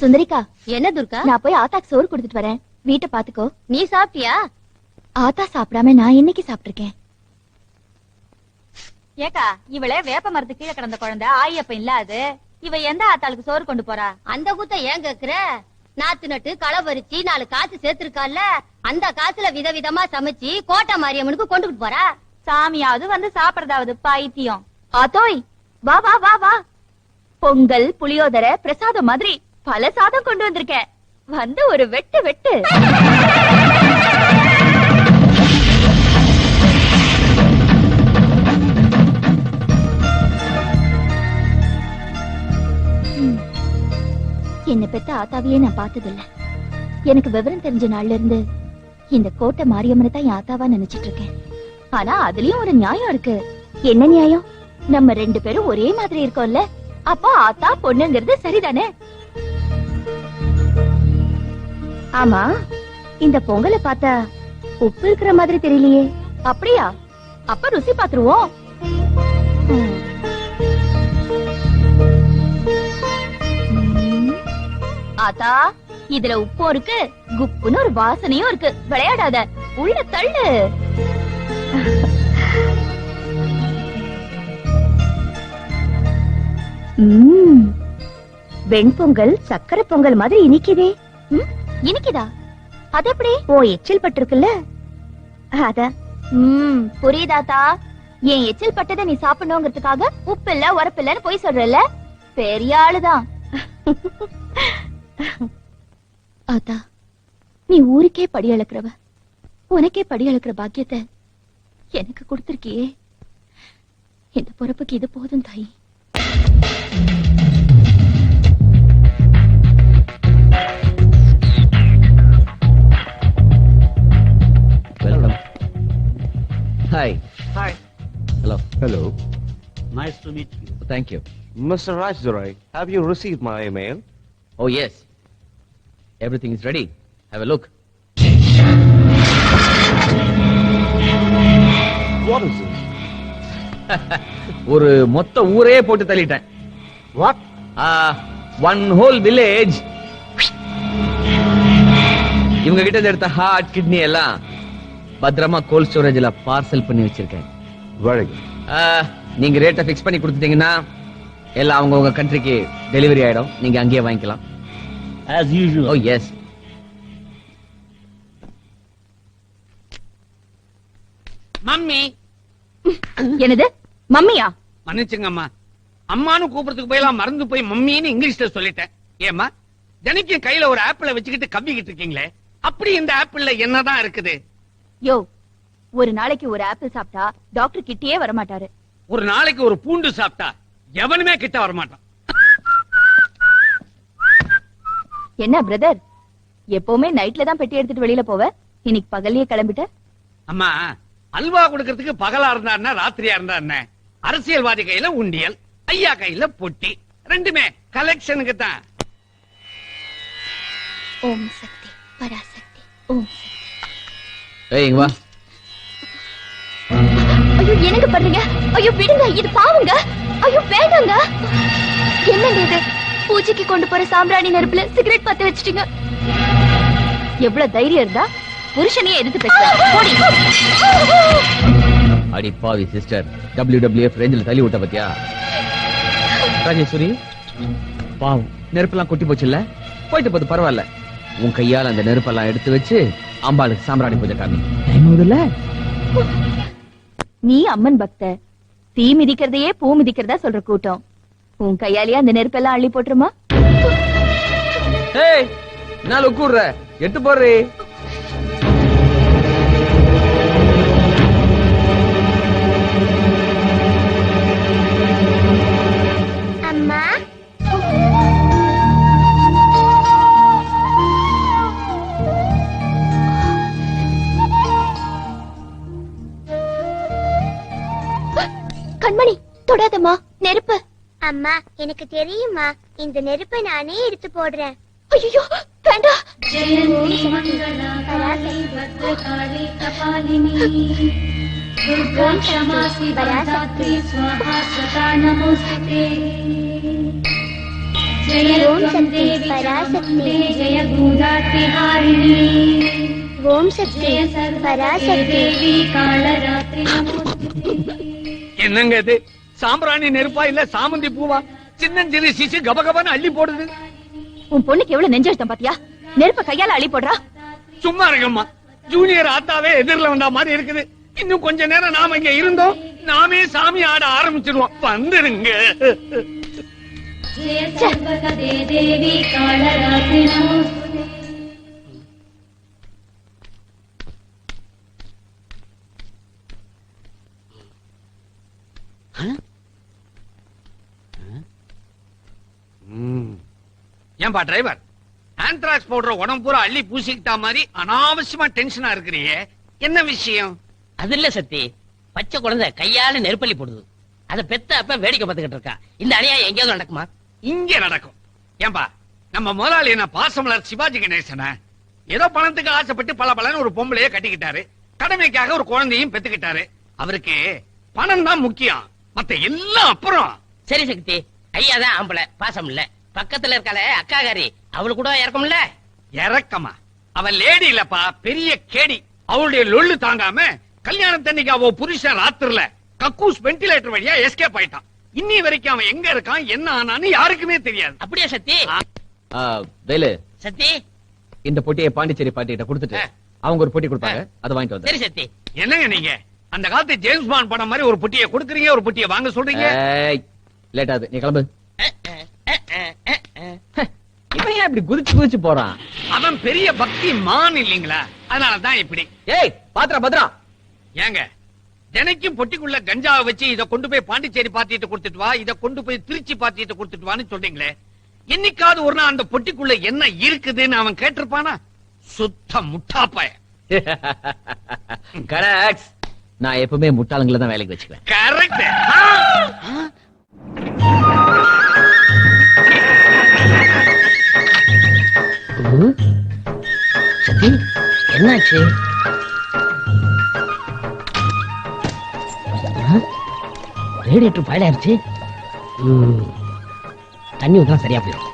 சுந்தரிக்கா. என்ன துர்கா? நான் போய் ஆத்தாக்கு சோறு கொடுத்துட்டு வரேன். வீட்டை பாத்துக்கோ நீ சாப்பிட்டியா? ஆத்தா சாப்பிடாம நான் என்னைக்கு சாப்பிட்டிருக்கேன்? ஏக்கா இவளே வேப்ப மரத்து கீழே கிடந்த குழந்தை ஆயப்ப இல்ல அது. இவ எந்த ஆத்தாளுக்கு சோறு கொண்டு போறா? அந்த கூத்த ஏன் கேக்குற? நாத்து நட்டு களை பறிச்சு நாலு காசு சேர்த்திருக்கால அந்த காசுல விதவிதமா சமைச்சு கோட்டை மாரியம்மனுக்கு கொண்டுகிட்டு போறா. சாமியாவது வந்து சாப்பிடறதாவது பைத்தியம் ஆத்தோய் வா வா வா வா. பொங்கல் புளியோதரை பிரசாதம் மாதிரி. பல சாதம் கொண்டு வந்திருக்கேன். வந்து ஒரு வெட்டு வெட்டு. என்ன பெத்த ஆத்தாவையே நான் பார்த்ததில்ல. எனக்கு விவரம் தெரிஞ்ச நாள்ல இருந்து இந்த கோட்டை மாரியம்மனை தான் என் ஆத்தாவா நினைச்சிட்டு இருக்கேன் ஆனா அதுலயும் ஒரு நியாயம் இருக்கு. என்ன நியாயம்? நம்ம ரெண்டு பேரும் ஒரே மாதிரி இருக்கோம்ல. அப்போ ஆத்தா பொண்ணுங்கிறது சரிதானே? ஆமா இந்த பொங்கலை பார்த்தா உப்பு இருக்கிற மாதிரி தெரியலையே. அப்படியா? அப்ப ருசி பாத்துருவோம் ஆத்தா இதுல உப்பும் இருக்கு குப்புன்னு ஒரு வாசனையும் இருக்கு. விளையாடாத உள்ள தள்ளு. ம்ம். வெண்பொங்கல் சக்கரை பொங்கல் மாதிரி இனிக்குதே. இனிக்குதா? அது எப்படி ஓ எச்சில் பட்டிருக்குல்ல? அத ம் புரியுதாத்தா என் எச்சில் பட்டதை நீ சாப்பிடணுங்கிறதுக்காக உப்பு இல்ல உரப்பு இல்லன்னு போய் சொல்றல பெரிய ஆளுதான் ஆத்தா நீ ஊருக்கே படி அளக்குறவ. உனக்கே படி அளக்குற பாக்கியத்தை எனக்கு கொடுத்திருக்கியே. இந்த பொறுப்புக்கு இது போதும் தாயி. To meet you. Thank you. Mr. Rajdurai, have you received my email? Oh, yes. Everything is ready. Have a look. What is this? ஒரு மொத்த ஊரே போட்டு தள்ளிட்டேன் What? ஒன் ஹோல் வில்லேஜ் இவங்க கிட்ட இருந்து எடுத்த ஹார்ட் கிட்னி எல்லாம் பத்திரமா கோல்ட் ஸ்டோரேஜ்ல பார்சல் பண்ணி வச்சிருக்கேன் Very good. ஆ, நீங்க ரேட்டை ஃபிக்ஸ் பண்ணி கொடுத்துட்டீங்கன்னா எல்லாம் அவங்க உங்க கண்ட்ரிக்கு டெலிவரி ஆயிடும். நீங்க அங்கேயே வாங்கிக்கலாம். As usual. Oh yes mummy. என்னது? மம்மியா? மன்னிச்சுங்க அம்மா அம்மான்னு கூப்பிடுறதுக்கு போயெல்லாம் மறந்து போய் மம்மின்னு இங்கிலீஷ்ல சொல்லிட்டேன். ஏம்மா தினைக்கும் கையில ஒரு ஆப்பிள வச்சுக்கிட்டு கவ்விக்கிட்டு இருக்கீங்களே? அப்படி இந்த ஆப்பிள்ல என்னதான் இருக்குது? யோ ஒரு நாளைக்கு ஒரு ஆப்பிள் சாப்பிட்டா டாக்டர் கிட்டயே வர மாட்டாரு ஒரு நாளைக்கு ஒரு பூண்டு சாப்பிட்டா எவனுமே கிட்ட வரமாட்டான். என்ன பிரதர் எப்பவுமே நைட்ல தான் பெட்டி எடுத்துட்டு வெளியில போவ? இன்னைக்கு பகல்லயே கிளம்பிட்ட? அம்மா அல்வா கொடுக்கறதுக்கு பகலா இருந்தா என்ன ராத்திரியா இருந்தா என்ன? அரசியல்வாதி கையில உண்டியல் ஐயா கையில பொட்டி. ரெண்டுமே கலெக்ஷனுக்கு தான். ஓம் சக்தி பராசக்தி ஓம் ஏய் இங்க வா. ஐயோ என்னங்க பண்றீங்க? ஐயோ விடுங்க இது பாவங்க. ஐயோ வேண்டாங்க. என்னங்க இது? பூஜைக்கு கொண்டு போற சாம்பிராணி நெருப்புல சிகரெட் பத்த வச்சிட்டீங்க. எவ்வளவு தைரியம் இருந்தா புருஷனையே எதிர்த்து அடி பாவி சிஸ்டர் WWF ரேஞ்சில் தள்ளி விட்ட பத்தியா? ராஜேஸ்வரி பாவம் நெருப்பெல்லாம் கொட்டி போச்சுல்ல? போயிட்டு போது பரவாயில்ல. உன் கையால அந்த நெருப்பெல்லாம் எடுத்து வச்சு அம்பாளுக்கு சாம்பிராணி பூஜை காமி. நீ அம்மன் பக்த. தீ மிதிக்கிறதையே பூ மிதிக்கிறதா சொல்ற கூட்டம். உன் கையாலேயே அந்த நெருப்பெல்லாம் அள்ளி போட்டுருமா? ஏய் நான் உட்கூடுற? எட்டு போடுறே. கண்மணி தொடாதம்மா. நெருப்பு. அம்மா எனக்கு தெரியுமா இந்த நெருப்பை நானே எடுத்து போடுறேன். ஐயோ வேண்டாம் ஓம் சக்தி பராசக்தி. ஜெய பூதாத்ரிஹாரிணி என்னங்க இது? சாம்பிராணி நெருப்பா இல்ல சாமந்தி பூவா? சின்னஞ்சிறு சிசு கபகபன்னு அள்ளி போடுது. உன் பொண்ணுக்கு எவ்வளவு நெஞ்செழுத்தம் பாத்தியா? நெருப்ப கையால அள்ளி போடுறா? சும்மா இருக்கம்மா ஜூனியர் ஆத்தாவே எதிரில வந்தா மாதிரி இருக்குது. இன்னும் கொஞ்ச நேரம் நாம இங்க இருந்தோம். நாமே சாமி ஆட ஆரம்பிச்சிருவோம். வந்துருங்க. தேவி ஏன்பா டிரைவர் ஆந்த்ராக்ஸ் போடுற உடம்பு பூரா அள்ளி பூசிக்கிட்டா மாதிரி அனாவசியமா டென்ஷனா இருக்கிறியே என்ன விஷயம்? அது இல்ல சத்தி. பச்சை குழந்தை கையால நெருப்பள்ளி போடுது. அத பெத்த அப்ப வேடிக்கை பார்த்துக்கிட்டு இருக்கா. இந்த அநியாயம் எங்கேயாவது நடக்குமா? இங்க நடக்கும். ஏன்பா நம்ம முதலாளி என்ன பாசமலர் சிவாஜி கணேசன? ஏதோ பணத்துக்கு ஆசைப்பட்டு பல பலன்னு ஒரு பொம்பளைய கட்டிக்கிட்டாரு. கடமைக்காக ஒரு குழந்தையும் பெத்துக்கிட்டாரு. அவருக்கு பணம் தான் முக்கியம். மத்த எல்லாம் அப்புறம். சரி சக்தி ஐயா தான் ஆம்பளை பாசம் இல்ல. பக்கத்துல இருக்காளே அக்காகாரி. அவளு கூட இறக்கும்ல? இறக்கமா? அவன் லேடி இல்லப்பா பெரிய கேடி. அவளுடைய லொள்ளு தாங்காம கல்யாணத்தன்னைக்கு அவ புருஷன் ராத்திரில கக்கூஸ் வென்டிலேட்டர் வழியா எஸ்கேப் ஆயிட்டான். இன்னி வரைக்கும் அவன் எங்க இருக்கான் என்ன ஆனான்னு யாருக்குமே தெரியாது. அப்படியே சத்தி? வேலு சத்தி? இந்த பொட்டியை பாண்டிச்சேரி பாட்டிகிட்ட கொடுத்துட்டு. அவங்க ஒரு பொட்டி கொடுப்பாங்க அதை வாங்கிட்டு வந்து சரி சத்தி. என்னங்க நீங்க? அந்த காலத்து ஜேம்ஸ் பாண்ட் படம் மாதிரி ஒரு புட்டியை கொடுக்குறீங்க ஒரு புட்டியை வாங்க சொல்றீங்க? லேட் ஆகுது. நீ கிளம்பு. இவன் ஏன் இப்படி குதிச்சு குதிச்சு போறான்? அவன் பெரிய பக்தி மான் இல்லீங்களா? அதனாலதான் இப்படி. ஏய் பாத்ரா பத்ரா ஏங்க தினைக்கும் பொட்டிக்குள்ள கஞ்சாவை வச்சு இத கொண்டு போய் பாண்டிச்சேரி பாத்திட்டு கொடுத்துட்டு வா இத கொண்டு போய் திருச்சி பாத்திட்டு கொடுத்துட்டு வான்னு சொல்றீங்களே. என்னைக்காவது ஒரு நாள் அந்த பொட்டிக்குள்ள என்ன இருக்குதுன்னு அவன் கேட்டிருப்பானா? சுத்த முட்டாப்பாய. கரெக்ட் நான் எப்பவுமே முட்டாளங்களை தான் வேலைக்கு வச்சுக்குவேன். கரெக்ட் சத்தி என்னாச்சு? ரேடியேட்டர் ம், தண்ணி ஊத்தலாம் சரியா போயிடும்.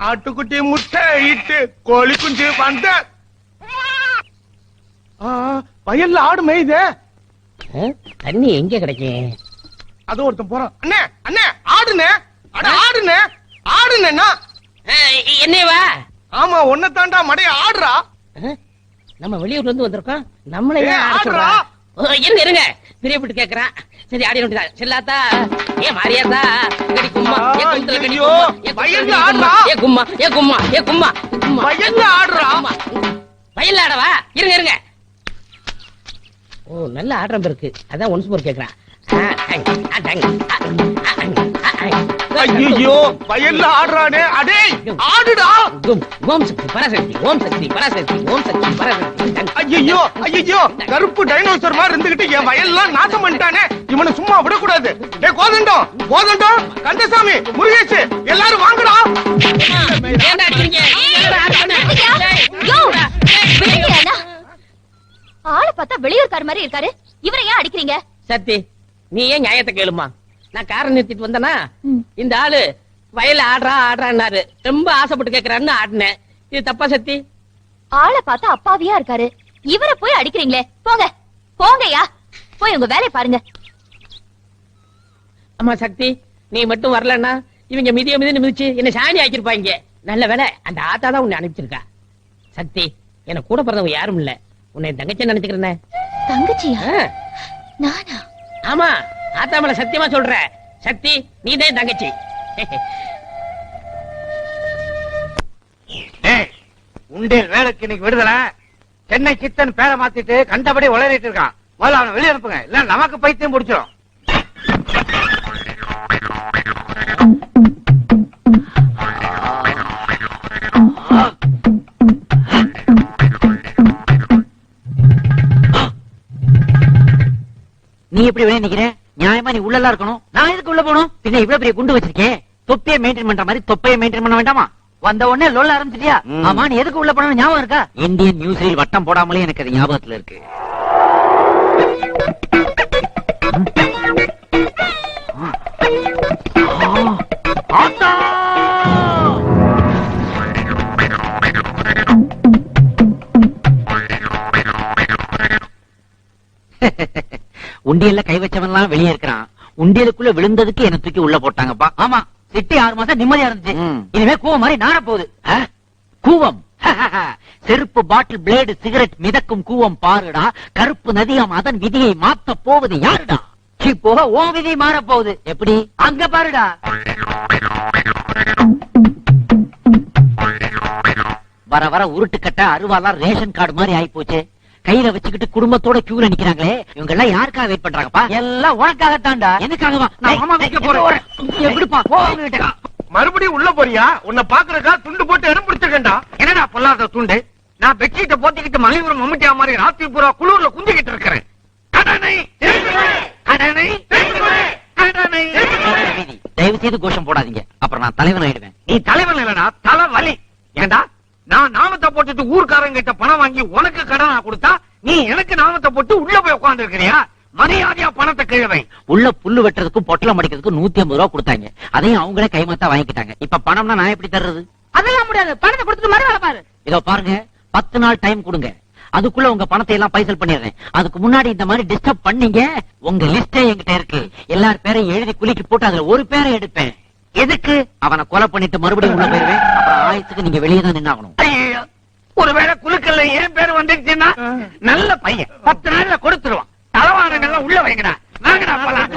ஆட்டுக்குட்டி முட்டை இட்டு கோழி குஞ்சு வந்த. வயல்ல ஆடு மேயுதே. தண்ணி எங்க கிடைக்கும் அது ஒருத்தன் போறான். அண்ணே அண்ணே ஆடுனே அட ஆடுனே ஆடுனேன்னா அஹ், என்னவா ஆமா ஒன்ன தாண்டா மடைய ஆடுறா. நம்ம வெளியூர்ல இருந்து வந்திருக்கோம். நம்மள ஆடுறா. இருங்க. இருங்க பிரியப்பட்டு கேக்குறான் சரி ஆடி வேண்டியதா செல்லாத்தா ஏ மாரியாத்தா. கடி கும்மா, ஏ வயல்ல கடி கும்மா, ஆடுறா. ஏ கும்மா. ஏ கும்மா. ஏ கும்மா. வயல்ல ஆடுறா. வயல்ல ஆடவா இருங்க இருங்க. ஓ நல்ல ஆடுறம் இருக்கு. அதான் ஒன்ஸ் மோர் கேக்குறான் ஐயோ வயல்ல ஆடுறானே. அடே ஆடுடா. ஓம் சக்தி பராசக்தி ஓம் சக்தி பராசக்தி ஓம் சக்தி பராசக்தி. ஐயோ ஐயோ கருப்பு டைனோசர் மாதிரி இருந்துகிட்டு என் வயல்லாம் நாசம் பண்ணிட்டானே. இவனை சும்மா விடக்கூடாது. டேய் கோதண்டம் கோதண்டம் கந்தசாமி முருகேஷ் எல்லாரும் வாங்கடா. ஆளை பார்த்தா வெளியூர்கார மாதிரி இருக்காரு. இவரை ஏன் அடிக்கிறீங்க? சத்தி நீ ஏன் நியாயத்தை கேளுமா? நான் காரை நிறுத்திட்டு வந்தனா. இந்த ஆளு வயல்ல ஆடுறா ஆடுறான்னாரு. ரொம்ப ஆசைப்பட்டு கேக்குறான்னு ஆடினேன். இது தப்பா சத்தி? ஆளை பார்த்தா அப்பாவியா இருக்காரு. இவரை போய் அடிக்கிறீங்களே. போங்க. போங்கய்யா. போய் உங்க வேலையை பாருங்க. அம்மா சக்தி நீ மட்டும் வரலன்னா இவங்க மிதிய மிதின்னு மிதிச்சு என்ன சாணி ஆக்கிருப்பாங்க நல்ல வேலை அந்த ஆத்தா தான் உன்னை அனுப்பிச்சிருக்கா. சக்தி எனக்கு கூட பிறந்தவங்க யாரும் இல்ல. உன்னை என் தங்கச்சி நினைச்சுக்கிறேன் தங்கச்சியா? நானா? ஆமா. ஆத்தா மேல சத்தியமா சொல்ற. சக்தி நீ தான் தங்கச்சி உண்டே வேலைக்கு இன்னைக்கு விடுதலை. சென்னை சித்தன் பேரை மாத்திட்டு கண்டபடி உளறிட்டு இருக்கான். முதல்ல அவனை வெளியே அனுப்புங்க. இல்ல நமக்கு பைத்தியம் பிடிச்சிடும் நீ எப்படி வெளியே நிக்கிற? நியாயமா நீ உள்ள இருக்கணும்? நான் எதுக்கு உள்ள போகணும்? பின்ன இவ்வளவு பெரிய குண்டு வச்சிருக்கேன். தொப்பியை மெயின்டைன் பண்ற மாதிரி தொப்பையை மெயின்டைன் பண்ண வேண்டாமா? வந்த உடனே லொல்ல ஆரம்பிச்சிட்டியா. ஆமா நீ எதுக்கு உள்ள போன ஞாபகம் இருக்கா? இந்தியன் நியூஸ்ல வட்டம் போடாமலே எனக்கு அது ஞாபகத்துல இருக்கு. உண்டியல்ல கை வச்சவன்லாம் வெளியே இருக்கிறான். உண்டியலுக்குள்ள விழுந்ததுக்கு என்ன தூக்கி உள்ள போட்டாங்கப்பா. ஆமா சிட்டி ஆறு மாசம் நிம்மதியா இருந்துச்சு. இனிமே கூவம் மாதிரி நார போகுது? கூவம். செருப்பு பாட்டில் பிளேடு சிகரெட் மிதக்கும் கூவம் பாருடா. கருப்பு நதியாம் அதன் விதியை மாத்த போவது யாருடா? இப்போ ஓ விதி மாற போகுது எப்படி? அங்க பாருடா. வர வர உருட்டுக்கட்ட அருவாலாம் ரேஷன் கார்டு மாதிரி ஆயி போச்சு கையில வச்சுக்கிட்டு குடும்பத்தோட கியூல நிக்கிறாங்களே இவங்க எல்லாம் யாருக்காக வெயிட் பண்றாங்கப்பா? எல்லாம் உனக்காகத்தான்டா. எனக்காகவா நான் மாமா வைக்க போறேன். எப்படிப்பா மறுபடியும் உள்ள போறியா? உன்னை பாக்குறக்கா துண்டு போட்டு இடம் பிடிச்சிருக்கேன்டா. என்னடா பொல்லாத துண்டு? நான் பெட்ஷீட்டை போத்திக்கிட்டு மலையூர் மம்முட்டியா மாதிரி ராத்திரி பூரா குளூர்ல குந்திக்கிட்டு இருக்கிறேன். கடனை. தயவு செய்து கோஷம் போடாதீங்க. அப்புறம் நான் தலைவன் ஆயிடுவேன் நீ தலைவன் இல்லடா தலை வலி ஏண்டா? நான் நாமத்தை போட்டுட்டு ஊர்க்காரங்க கிட்ட பணம் வாங்கி உனக்கு கடனா கொடுத்தா நீ எனக்கு நாமத்தை போட்டு உள்ள போய் உட்கார்ந்து இருக்கிறியா மரியாதையா பணத்தை கிழவை. உள்ள புல்லு வெட்டுறதுக்கும் பொட்டலம் அடிக்கிறதுக்கும் நூத்தி ஐம்பது ரூபா கொடுத்தாங்க. அதையும் அவங்களே கைமாத்தா வாங்கிக்கிட்டாங்க. இப்ப பணம்னா நான் எப்படி தர்றது? அதெல்லாம் முடியாது. பணத்தை கொடுத்துட்டு மறு பாரு. இதோ பாருங்க. பத்து நாள் டைம் கொடுங்க. அதுக்குள்ள உங்க பணத்தை எல்லாம் பைசல் பண்ணிடுறேன். அதுக்கு முன்னாடி இந்த மாதிரி டிஸ்டர்ப் பண்ணீங்க. உங்க லிஸ்டே என்கிட்ட இருக்கு. எல்லார் பேரையும் எழுதி குலுக்கி போட்டு அதுல ஒரு பேரை எடுப்பேன். எதுக்கு? அவனை கொலை பண்ணிட்டு மறுபடியும் உள்ள போயிருவேன். அப்புறம் ஆயத்துக்கு நீங்க வெளியே தான் நின்னாகணும். ஒருவேளை குலுக்கல்ல ஏன் பேர் வந்துருச்சுன்னா நல்ல பையன். பத்து நாள்ல கொடுத்துருவான். தலவானங்கள்லாம் உள்ள வைங்கடா. வாங்கடா போலாம்.